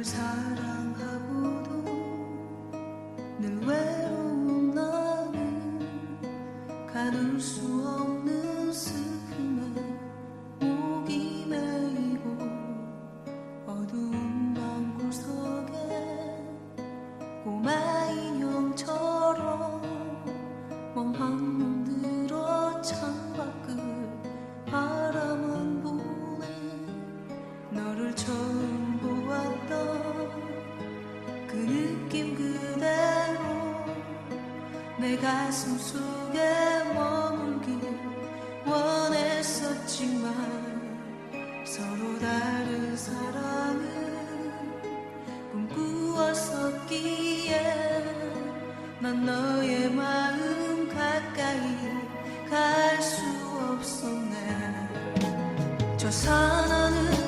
whose heart. 가슴 속에 머물길 원했었지만 서로 다른 사랑을 꿈꾸었었기에 난 너의 마음 가까이 갈 수 없었네. 저 사랑은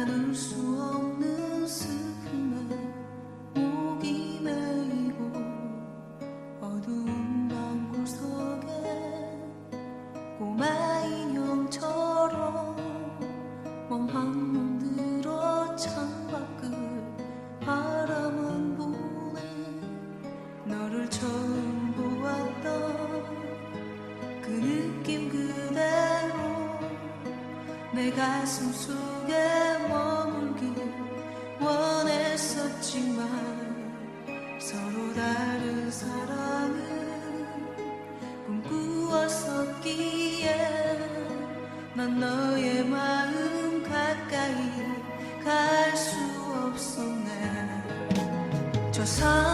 나눌 수 없는 슬픔에 목이 메고 어두운 방구석에 꼬마 인형처럼 멍한 몸들어 창밖을 바라만 보네. 너를 처음 내 가슴 속에 머물길 원했었지만 서로 다른 사랑을 꿈꾸었었기에 난 너의 마음 가까이 갈 수 없었네. 저 사랑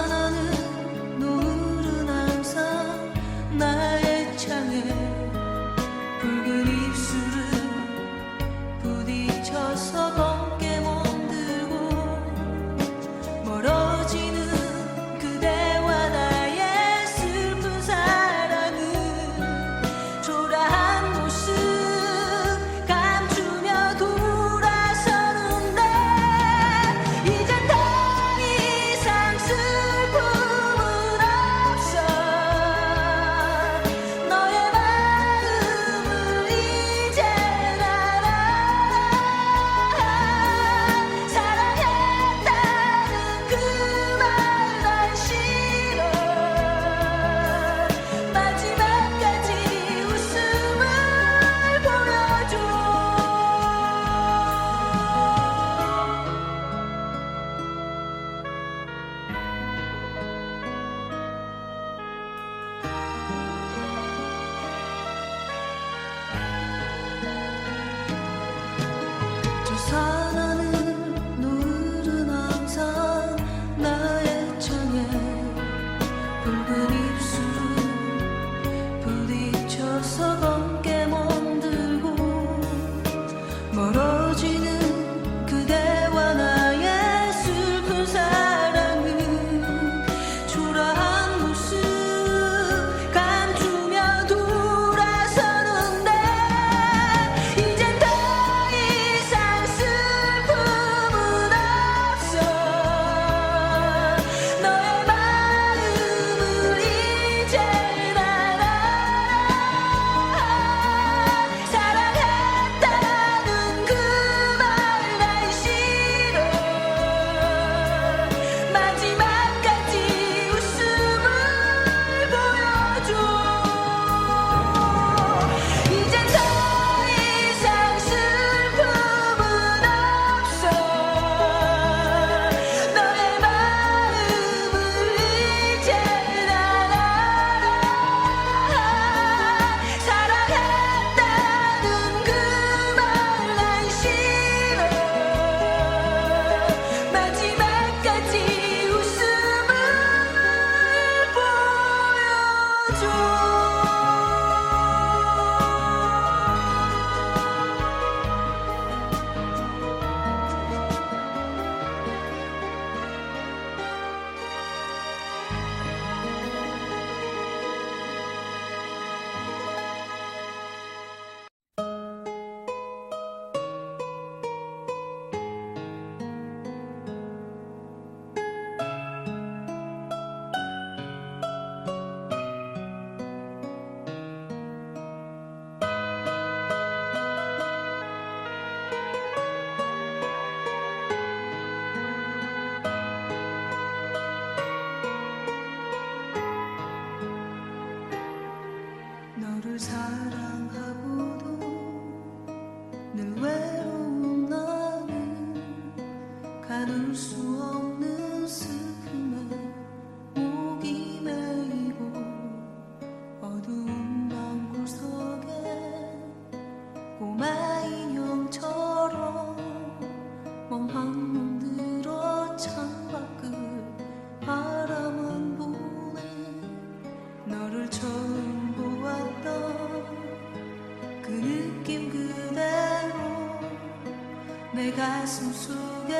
가슴 속에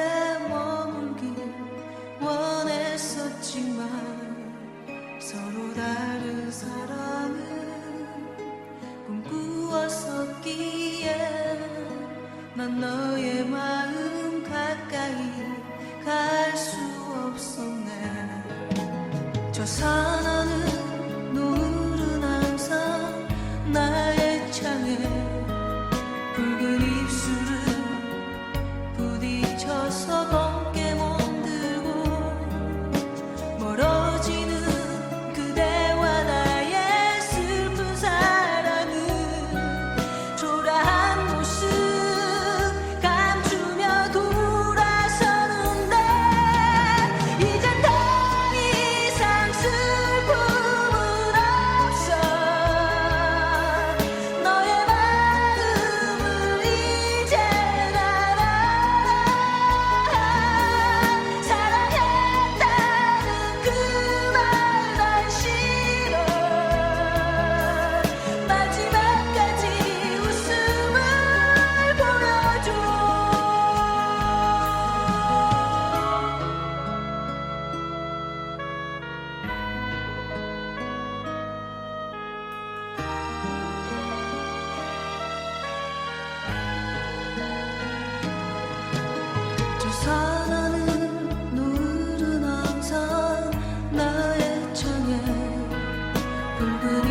머물길 원했었지만 서로 다른 사랑을 꿈꾸었었기에 난 너의 마음 가까이 갈 수 없었네. 저 사나는 노을은 항상 나의 창에 Ooh.